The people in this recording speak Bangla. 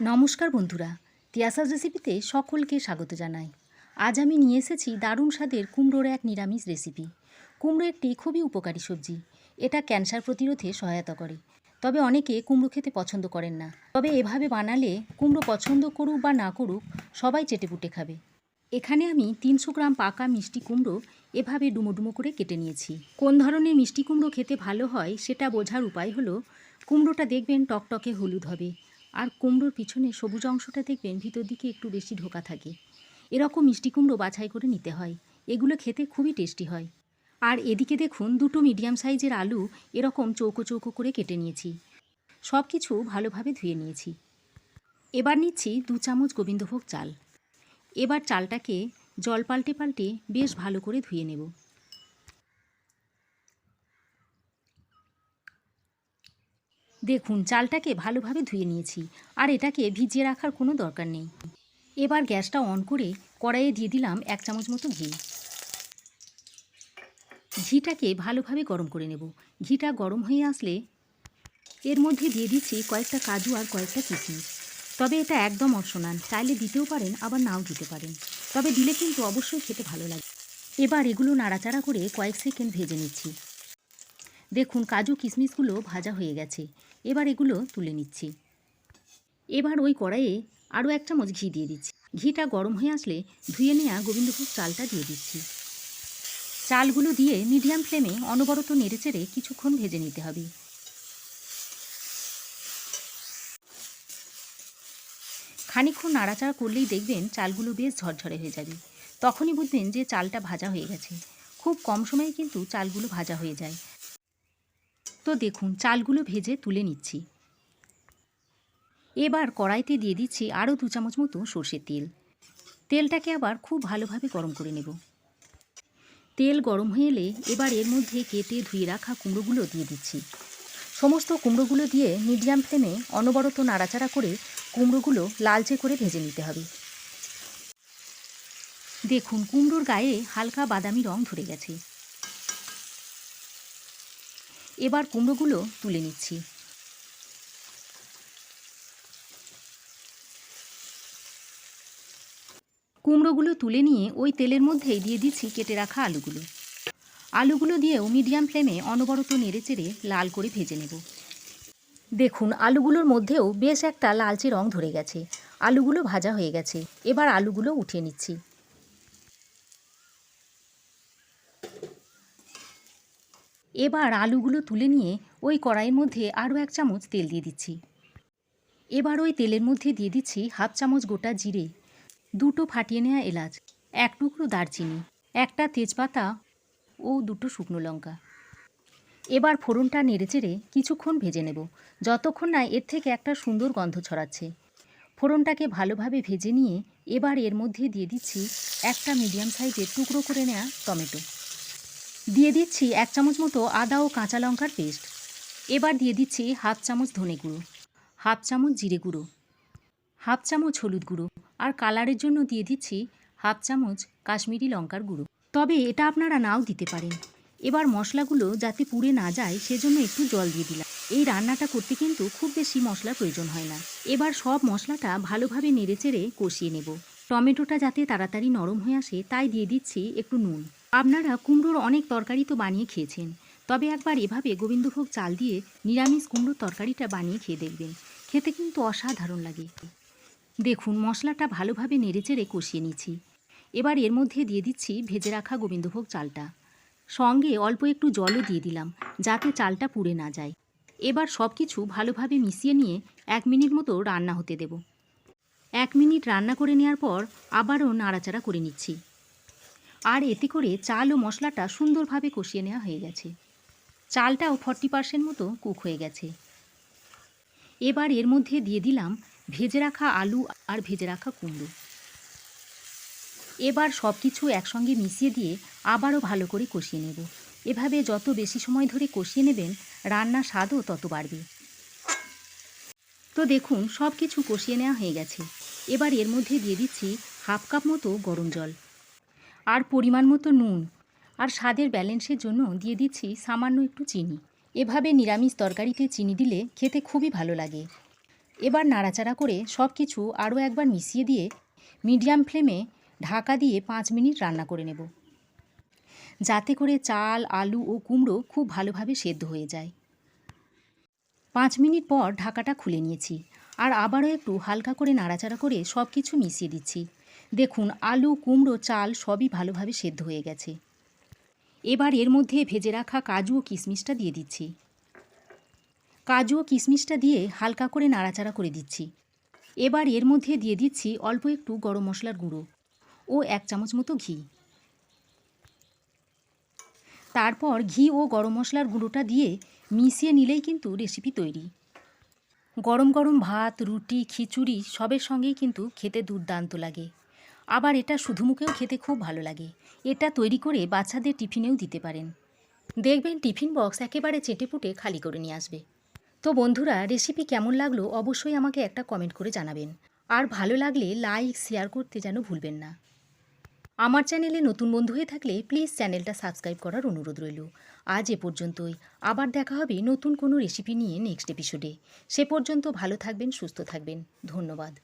নমস্কার বন্ধুরা, তিয়াসাস রেসিপিতে সকলকে স্বাগত জানাই। আজ আমি নিয়ে এসেছি দারুণ স্বাদের কুমড়োর এক নিরামিষ রেসিপি। কুমড়ো একটি খুবই উপকারী সবজি, এটা ক্যান্সার প্রতিরোধে সহায়তা করে। তবে অনেকে কুমড়ো খেতে পছন্দ করেন না। তবে এভাবে বানালে কুমড়ো পছন্দ করুক বা না করুক, সবাই চেটেপুটে খাবে। এখানে আমি তিনশো গ্রাম পাকা মিষ্টি কুমড়ো এভাবে ডুমো ডুমো করে কেটে নিয়েছি। কোন ধরনের মিষ্টি কুমড়ো খেতে ভালো হয় সেটা বোঝার উপায় হলো, কুমড়োটা দেখবেন টকটকে হলুদ হবে। আর কুমড়োর পিছনে সবুজ অংশটা দেখবেন ভিতর দিকে একটু বেশি ঢোকা থাকে। এরকম মিষ্টি কুমড়ো বাছাই করে নিতে হয়। এগুলো খেতে খুবই টেস্টি হয়। আর এদিকে দেখুন, দুটো মিডিয়াম সাইজের আলু এরকম চৌকো চৌকো করে কেটে নিয়েছি। সব কিছু ভালোভাবে ধুয়ে নিয়েছি। এবার নিচ্ছি দু চামচ গোবিন্দভোগ চাল। এবার চালটাকে জল পাল্টে পাল্টে বেশ ভালো করে ধুয়ে নেব। দেখুন, চালটাকে ভালোভাবে ধুয়ে নিয়েছি, আর এটাকে ভিজিয়ে রাখার কোনো দরকার নেই। এবার গ্যাসটা অন করে কড়াইয়ে দিয়ে দিলাম এক চামচ মতো ঘি। ঘিটাকে ভালোভাবে গরম করে নেব। ঘিটা গরম হয়ে আসলে এর মধ্যে দিয়ে দিচ্ছি কয়েকটা কাজু আর কয়েকটা কিশমিশ। তবে এটা একদম অপশনাল, চাইলে দিতেও পারেন, আবার নাও দিতে পারেন। তবে দিলে কিন্তু অবশ্যই খেতে ভালো লাগে। এবার এগুলো নাড়াচাড়া করে কয়েক সেকেন্ড ভেজে নিচ্ছি। দেখুন, কাজু কিশমিশগুলো ভাজা হয়ে গেছে। এবার এগুলো তুলে নিচ্ছি। এবার ওই কড়াইয়ে আরও এক চামচ ঘি দিয়ে দিচ্ছি। ঘিটা গরম হয়ে আসলে ধুয়ে নেওয়া গোবিন্দভোগ চালটা দিয়ে দিচ্ছি। চালগুলো দিয়ে মিডিয়াম ফ্লেমে অনবরত নেড়েচেড়ে কিছুক্ষণ ভেজে নিতে হবে। খানিকক্ষণ নাড়াচাড়া করলেই দেখবেন চালগুলো বেশ ঝরঝরে হয়ে যাবে। তখনই বুঝবেন যে চালটা ভাজা হয়ে গেছে। খুব কম সময়ে কিন্তু চালগুলো ভাজা হয়ে যায়। তো দেখুন, চালগুলো ভেজে তুলে নিচ্ছি। এবার কড়াইতে দিয়ে দিচ্ছি আরও দু চামচ মতো সর্ষের তেল। তেলটাকে আবার খুব ভালোভাবে গরম করে নেব। তেল গরম হয়ে এলে এবার এর মধ্যে কেটে ধুয়ে রাখা কুমড়োগুলো দিয়ে দিচ্ছি। সমস্ত কুমড়োগুলো দিয়ে মিডিয়াম ফ্লেমে অনবরত নাড়াচাড়া করে কুমড়োগুলো লালচে করে ভেজে নিতে হবে। দেখুন, কুমড়োর গায়ে হালকা বাদামি রং ধরে গেছে। এবার কুমড়োগুলো তুলে নিচ্ছি। কুমড়োগুলো তুলে নিয়ে ওই তেলের মধ্যেই দিয়ে দিচ্ছি কেটে রাখা আলুগুলো। আলুগুলো দিয়েও মিডিয়াম ফ্লেমে অনবরত নেড়েচেড়ে লাল করে ভেজে নেব। দেখুন, আলুগুলোর মধ্যেও বেশ একটা লালচে রং ধরে গেছে। আলুগুলো ভাজা হয়ে গেছে। এবার আলুগুলো উঠিয়ে নিচ্ছি। এবার আলুগুলো তুলে নিয়ে ওই কড়াইয়ের মধ্যে আরও এক চামচ তেল দিয়ে দিচ্ছি। এবার ওই তেলের মধ্যে দিয়ে দিচ্ছি হাফ চামচ গোটা জিরে, দুটো ফাটিয়ে নেওয়া এলাচ, এক টুকরো দারচিনি, একটা তেজপাতা ও দুটো শুকনো লঙ্কা। এবার ফোড়নটা নেড়েচেড়ে কিছুক্ষণ ভেজে নেব, যতক্ষণ না এর থেকে একটা সুন্দর গন্ধ ছড়াচ্ছে। ফোড়নটাকে ভালোভাবে ভেজে নিয়ে এবার এর মধ্যে দিয়ে দিচ্ছি একটা মিডিয়াম সাইজের টুকরো করে নেওয়া টমেটো। দিয়ে দিচ্ছি এক চামচ মতো আদা ও কাঁচা লঙ্কার পেস্ট। এবার দিয়ে দিচ্ছি হাফ চামচ ধনে গুঁড়ো, হাফ চামচ জিরে গুঁড়ো, হাফ চামচ হলুদ গুঁড়ো আর কালারের জন্য দিয়ে দিচ্ছি হাফ চামচ কাশ্মীরি লঙ্কার গুঁড়ো। তবে এটা আপনারা নাও দিতে পারেন। এবার মশলাগুলো যাতে পুড়ে না যায় সেজন্য একটু জল দিয়ে দিলাম। এই রান্নাটা করতে কিন্তু খুব বেশি মশলার প্রয়োজন হয় না। এবার সব মশলাটা ভালোভাবে নেড়েচেড়ে কষিয়ে নেব। টমেটোটা যাতে তাড়াতাড়ি নরম হয়ে আসে তাই দিয়ে দিচ্ছি একটু নুন। আপনারা কুমড়োর অনেক তরকারি তো বানিয়ে খেয়েছেন। তবে একবার এভাবে গোবিন্দভোগ চাল দিয়ে নিরামিষ কুমড়োর তরকারিটা বানিয়ে খেয়ে দেখবেন। খেতে কিন্তু অসাধারণ লাগে। দেখুন, মশলাটা ভালোভাবে নেড়েচেড়ে কষিয়ে নিচ্ছি। এবার এর মধ্যে দিয়ে দিচ্ছি ভেজে রাখা গোবিন্দভোগ চালটা। সঙ্গে অল্প একটু জলও দিয়ে দিলাম, যাতে চালটা পুড়ে না যায়। এবার সব কিছু ভালোভাবে মিশিয়ে নিয়ে এক মিনিট মতো রান্না হতে দেব। এক মিনিট রান্না করে নেওয়ার পর আবারও নাড়াচাড়া করে নিচ্ছি। আর এতে করে চাল ও মশলাটা সুন্দরভাবে কষিয়ে নেওয়া হয়ে গেছে। চালটাও ফর্টি পার্সেন্ট মতো কুক হয়ে গেছে। এবার এর মধ্যে দিয়ে দিলাম ভেজে রাখা আলু আর ভেজে রাখা কুমড়ো। এবার সব কিছু একসঙ্গে মিশিয়ে দিয়ে আবারও ভালো করে কষিয়ে নেব। এভাবে যত বেশি সময় ধরে কষিয়ে নেবেন, রান্নার স্বাদও তত বাড়বে। তো দেখুন সব কিছু কষিয়ে নেওয়া হয়ে গেছে। এবার এর মধ্যে দিয়ে দিচ্ছি হাফ কাপ মতো গরম জল। আর পরিমাণ মতো নুন। আর স্বাদের ব্যালেন্সের জন্য দিয়ে দিচ্ছি সামান্য একটু চিনি। এভাবে নিরামিষ তরকারিতে চিনি দিলে খেতে খুবই ভালো লাগে। এবার নাড়াচাড়া করে সব কিছু আরও একবার মিশিয়ে দিয়ে মিডিয়াম ফ্লেমে ঢাকা দিয়ে পাঁচ মিনিট রান্না করে নেব। যাতে করে চাল, আলু ও কুমড়ো খুব ভালোভাবে সেদ্ধ হয়ে যায়। পাঁচ মিনিট পর ঢাকাটা খুলে নিয়েছি। আর আবারও একটু হালকা করে নাড়াচাড়া করে সব কিছু মিশিয়ে দিচ্ছি। দেখুন, আলু, কুমড়ো, চাল সবই ভালোভাবে সেদ্ধ হয়ে গেছে। এবার এর মধ্যে ভেজে রাখা কাজু ও কিশমিশটা দিয়ে দিচ্ছি। কাজু ও কিশমিশটা দিয়ে হালকা করে নাড়াচাড়া করে দিচ্ছি। এবার এর মধ্যে দিয়ে দিচ্ছি অল্প একটু গরম মশলার গুঁড়ো ও এক চামচ মতো ঘি। তারপর ঘি ও গরম মশলার গুঁড়োটা দিয়ে মিশিয়ে নিলেই কিন্তু রেসিপি তৈরি। গরম গরম ভাত, রুটি, খিচুড়ি সবের সঙ্গেই কিন্তু খেতে দুর্দান্ত লাগে। আবার এটা শুধু মুখেও খেতে খুব ভালো লাগে। এটা তৈরি করে বাচ্চাদের টিফিনেও দিতে পারেন। দেখবেন টিফিন বক্স একেবারে চেটেপুটে খালি করে নিয়ে আসবে। তো বন্ধুরা, রেসিপি কেমন লাগল অবশ্যই আমাকে একটা কমেন্ট করে জানাবেন। আর ভালো লাগলে লাইক, শেয়ার করতে যেন ভুলবেন না। আমার চ্যানেলে নতুন বন্ধু হয়ে থাকলে প্লিজ চ্যানেলটা সাবস্ক্রাইব করার অনুরোধ রইল। আজ এ পর্যন্তই। আবার দেখা হবে নতুন কোনো রেসিপি নিয়ে নেক্সট এপিসোডে। সে পর্যন্ত ভালো থাকবেন, সুস্থ থাকবেন। ধন্যবাদ।